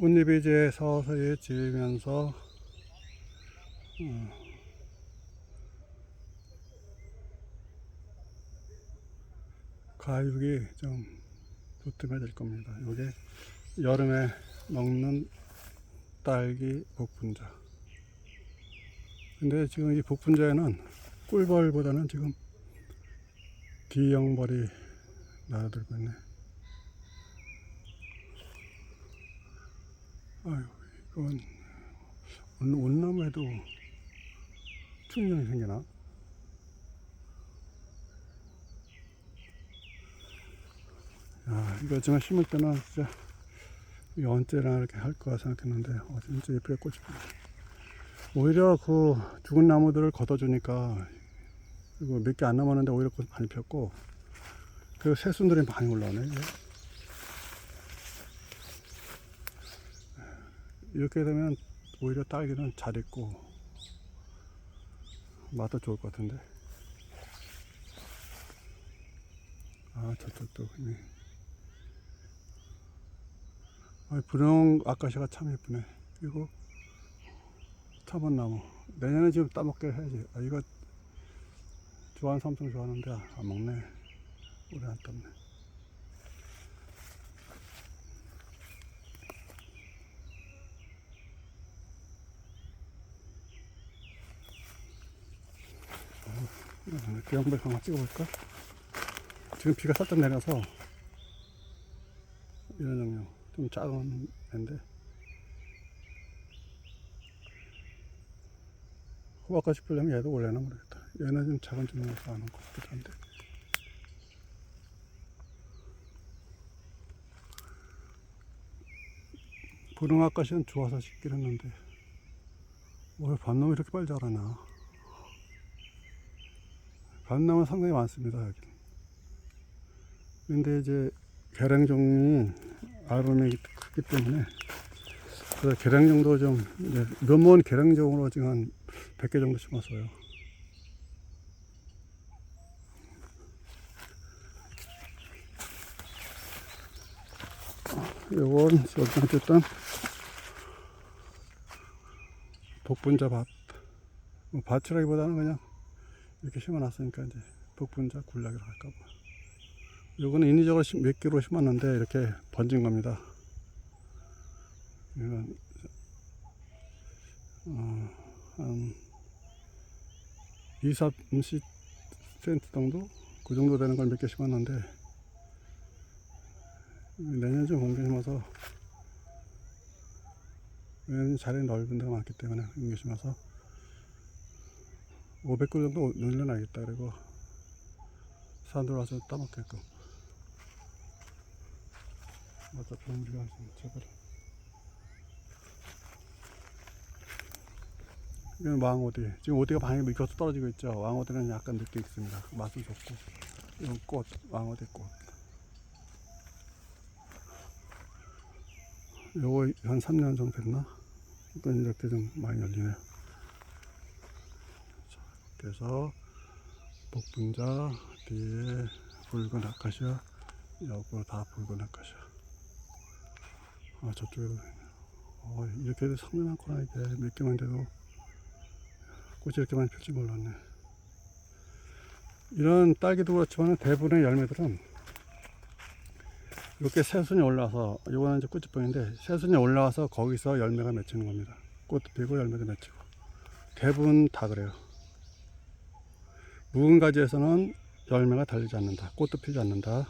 꽃잎이 이제 서서히 지면서 어, 가육이 좀 두툼해질 겁니다. 이게 여름에 먹는 딸기 복분자. 근데 지금 이 복분자에는 꿀벌보다는 지금 기형벌이 날아들고 있네. 아유, 이건 온- 온나무에도 충격이 생기나? 야, 이거 정말 심을 때는 진짜 이 언제나 이렇게 할 거라 생각했는데, 어, 진짜 예쁘게 꽃이 피네. 오히려 그 죽은 나무들을 걷어주니까, 이거 몇 개 안 남았는데 오히려 꽃 많이 폈고, 그 새순들이 많이 올라오네. 이렇게 되면 오히려 딸기는 잘 익고, 맛도 좋을 것 같은데. 아, 저쪽도. 이미. 아, 분홍 아카시아가 참 예쁘네. 그리고 차번나무. 내년에 지금 따먹게 해야지. 아, 이거 좋아하는 좀 좋아하는데 안 먹네. 오래 안 땄네. 대형배 한번 찍어볼까? 지금 비가 살짝 내려서 이런 종류 좀 작은 애인데. 호박같이 피려면 얘도 원래는 모르겠다. 얘는 좀 작은 종류라서 아는 것 같기도 한데. 부릉아까시는 좋아서 싶긴 했는데. 왜 반놈이 이렇게 빨리 자라나 반나무 상당히 많습니다 여기. 근데 이제 계량종이 알범이 크기 때문에 그래서 계량종도 좀 면몬 계량종으로 지금 한 100개 정도 심었어요. 요건 어쨌든 복분자 밭. 뭐 밭이라기보다는 그냥 이렇게 심어놨으니까 이제 복분자 굴락이라고 할까 봐. 요거는 인위적으로 심- 몇 개로 심었는데 이렇게 번진 겁니다. 이건 어, 한 2, 30cm 정도? 그 정도 되는 걸 몇 개 심었는데 내년 좀 옮겨 심어서 내년 자리 넓은 데가 많기 때문에 옮겨 심어서 500그루 정도 늘려놔야겠다. 그리고 사람들 와서 따먹게끔. 어차피 우리가 제발 이건 왕오디 지금 오디가 방에 익어서 떨어지고 있죠. 왕오디는 약간 늦게 익습니다. 맛은 좋고. 이건 꽃 왕오디 꽃. 요거 한 3년 정도 됐나? 이건 이렇게 좀 많이 열리네요. 자, 그래서 복분자 뒤에 붉은 아카시아 요거 다 붉은 아카시아. 아 저쪽에도 어, 이렇게 성이 많구나 이게 몇 개만 돼도 꽃이 이렇게 많이 필줄 몰랐네. 이런 딸기도 그렇지만 대부분의 열매들은 이렇게 새순이 올라와서 이거는 이제 꽃집봉인데 새순이 올라와서 거기서 열매가 맺히는 겁니다. 꽃도 피고 열매도 맺히고. 대부분 다 그래요 묵은 가지에서는 열매가 달리지 않는다. 꽃도 피지 않는다